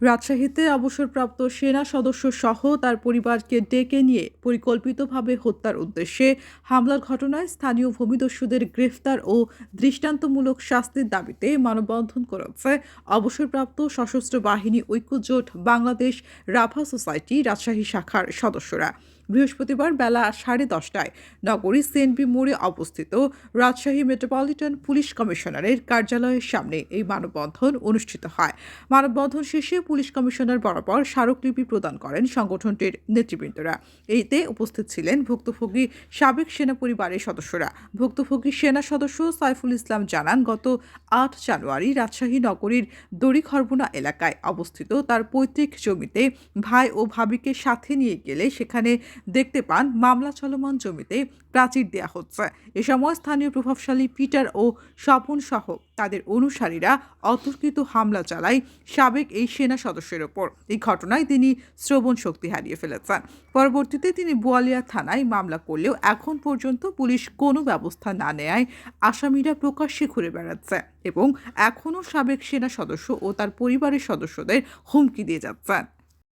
রাজশাহীতে অবসরপ্রাপ্ত সেনা সদস্য সহ তার পরিবারকে ডেকে নিয়ে পরিকল্পিতভাবে হত্যার উদ্দেশ্যে হামলার ঘটনায় স্থানীয় ভূমিদস্যুদের গ্রেফতার ও দৃষ্টান্তমূলক শাস্তির দাবিতে মানববন্ধন করেছে অবসরপ্রাপ্ত সশস্ত্র বাহিনী ঐক্যজোট বাংলাদেশ রাভা সোসাইটি রাজশাহী শাখার সদস্যরা। বৃহস্পতিবার বেলা সাড়ে দশটায় নগরীর সেনবি মোড়ে অবস্থিত রাজশাহী মেট্রোপলিটন পুলিশ কমিশনারের কার্যালয়ের সামনে এই মানববন্ধন অনুষ্ঠিত হয়। মানববন্ধন শেষে পুলিশ কমিশনার বরাবর স্মারকলিপি প্রদান করেন সংগঠনটির নেতৃবৃন্দরা। এইতে উপস্থিত ছিলেন ভুক্তভোগী সাবেক সেনা পরিবারের সদস্যরা। ভুক্তভোগী সেনা সদস্য সাইফুল ইসলাম জানান, গত আট জানুয়ারি রাজশাহী নগরীর দড়িখরবুনা এলাকায় অবস্থিত তার পৈতৃক জমিতে ভাই ও ভাবিকে সাথে নিয়ে গেলে সেখানে দেখতে পান মামলা চলমান জমিতে প্রাচীর দেয়া হচ্ছে। এ সময় স্থানীয় প্রভাবশালী পিটার ও স্বপন সহ তাদের অনুসারীরা অতর্কিত হামলা চালায় সাবেক এই সেনা সদস্যের ওপর। এই ঘটনায় তিনি শ্রবণ শক্তি হারিয়ে ফেলেছেন। পরবর্তীতে তিনি বোয়ালিয়া থানায় মামলা করলেও এখন পর্যন্ত পুলিশ কোনো ব্যবস্থা না নেয় আসামিরা প্রকাশ্যে ঘুরে বেড়াচ্ছে এবং এখনও সাবেক সেনা সদস্য ও তার পরিবারের সদস্যদের হুমকি দিয়ে যাচ্ছেন।